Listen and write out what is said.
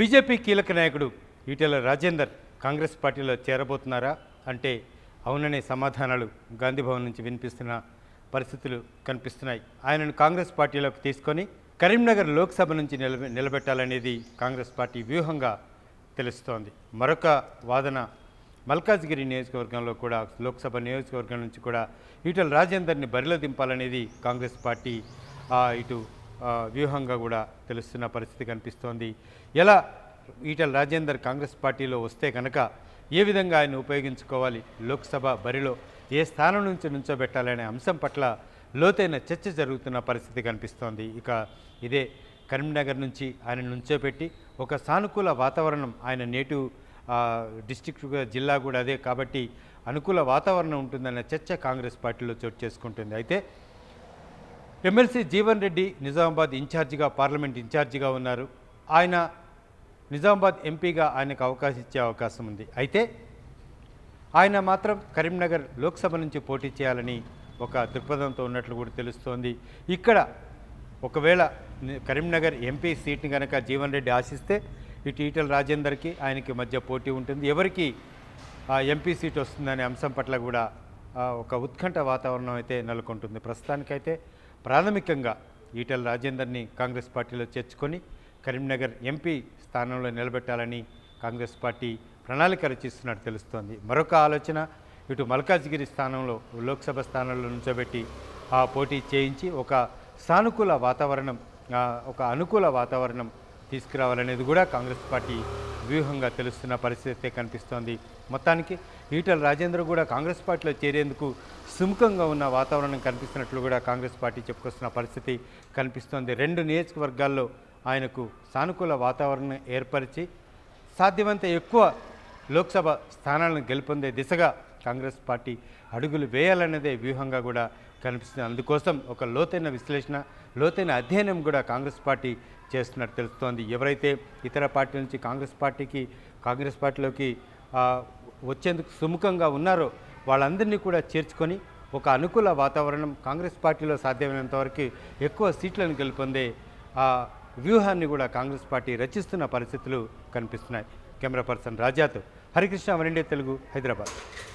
BJP కీలక నాయకుడు ఈటెల రాజేందర్ కాంగ్రెస్ పార్టీలో చేరబోతున్నారా అంటే అవుననే సమాధానాలు గాంధీభవన్ నుంచి వినిపిస్తున్న పరిస్థితులు కనిపిస్తున్నాయి. ఆయనను కాంగ్రెస్ పార్టీలోకి తీసుకొని కరీంనగర్ లోక్సభ నుంచి నిలబె నిలబెట్టాలనేది కాంగ్రెస్ పార్టీ వ్యూహంగా తెలుస్తోంది. మరొక వాదన మల్కాజ్గిరి నియోజకవర్గంలో కూడా లోక్సభ నియోజకవర్గం నుంచి కూడా ఈటల రాజేందర్ని బరిలో దింపాలనేది కాంగ్రెస్ పార్టీ ఇటు వ్యూహంగా కూడా తెలుస్తున్న పరిస్థితి కనిపిస్తోంది. ఎలా ఈటల రాజేందర్ కాంగ్రెస్ పార్టీలో వస్తే కనుక ఏ విధంగా ఆయన ఉపయోగించుకోవాలి? లోక్సభ బరిలో ఏ స్థానం నుంచి నుంచోబెట్టాలనే అంశం పట్ల లోతైన చర్చ జరుగుతున్న పరిస్థితి కనిపిస్తోంది. ఇక ఇదే కరీంనగర్ నుంచి ఆయన నుంచోబెట్టి ఒక సానుకూల వాతావరణం ఆయన నేటివ్ డిస్టిక్ జిల్లా కూడా అదే కాబట్టి అనుకూల వాతావరణం ఉంటుందన్న చర్చ కాంగ్రెస్ పార్టీలో చోటు చేసుకుంటుంది. అయితే ఎమ్మెల్సీ జీవన్ రెడ్డి నిజామాబాద్ ఇన్ఛార్జిగా పార్లమెంట్ ఇన్ఛార్జిగా ఉన్నారు. ఆయన నిజామాబాద్ ఎంపీగా ఆయనకు అవకాశం ఇచ్చే అవకాశం ఉంది. అయితే ఆయన మాత్రం కరీంనగర్ లోక్సభ నుంచి పోటీ చేయాలని ఒక దృక్పథంతో ఉన్నట్లు కూడా తెలుస్తోంది. ఇక్కడ ఒకవేళ కరీంనగర్ ఎంపీ సీట్ని కనుక జీవన్ రెడ్డి ఆశిస్తే ఇటు ఈటల రాజేందర్కి ఆయనకి మధ్య పోటీ ఉంటుంది. ఎవరికి ఆ ఎంపీ సీట్ వస్తుందనే అంశం పట్ల కూడా ఒక ఉత్కంఠ వాతావరణం అయితే నెలకొంటుంది. ప్రస్తుతానికైతే ప్రాథమికంగా ఈటల రాజేందర్ని కాంగ్రెస్ పార్టీలో చేర్చుకొని కరీంనగర్ ఎంపీ స్థానంలో నిలబెట్టాలని కాంగ్రెస్ పార్టీ ప్రణాళిక రచిస్తున్నట్టు తెలుస్తోంది. మరొక ఆలోచన ఇటు మల్కాజ్గిరి స్థానంలో లోక్సభ స్థానంలో నుంచోబెట్టి ఆ పోటీ చేయించి ఒక సానుకూల వాతావరణం ఒక అనుకూల వాతావరణం తీసుకురావాలనేది కూడా కాంగ్రెస్ పార్టీ వ్యూహంగా తెలుస్తున్న పరిస్థితి కనిపిస్తోంది. మొత్తానికి ఈటల రాజేంద్ర కూడా కాంగ్రెస్ పార్టీలో చేరేందుకు సుముఖంగా ఉన్న వాతావరణం కనిపిస్తున్నట్లు కూడా కాంగ్రెస్ పార్టీ చెప్పుకొస్తున్న పరిస్థితి కనిపిస్తోంది. రెండు నియోజకవర్గాల్లో ఆయనకు సానుకూల వాతావరణం ఏర్పరిచి సాధ్యమంత ఎక్కువ లోక్సభ స్థానాలను గెలుపొందే దిశగా కాంగ్రెస్ పార్టీ అడుగులు వేయాలన్నదే వ్యూహంగా కూడా కనిపిస్తుంది. అందుకోసం ఒక లోతైన విశ్లేషణ లోతైన అధ్యయనం కూడా కాంగ్రెస్ పార్టీ చేస్తున్నట్టు తెలుస్తోంది. ఎవరైతే ఇతర పార్టీ నుంచి కాంగ్రెస్ పార్టీకి కాంగ్రెస్ పార్టీలోకి వచ్చేందుకు సుముఖంగా ఉన్నారో వాళ్ళందరినీ కూడా చేర్చుకొని ఒక అనుకూల వాతావరణం కాంగ్రెస్ పార్టీలో సాధ్యమైనంత వరకు ఎక్కువ సీట్లను గెలుపొందే ఆ వ్యూహాన్ని కూడా కాంగ్రెస్ పార్టీ రచిస్తున్న పరిస్థితులు కనిపిస్తున్నాయి. కెమెరా పర్సన్ రాజాతో హరికృష్ణ వన్ ఇండియా తెలుగు హైదరాబాద్.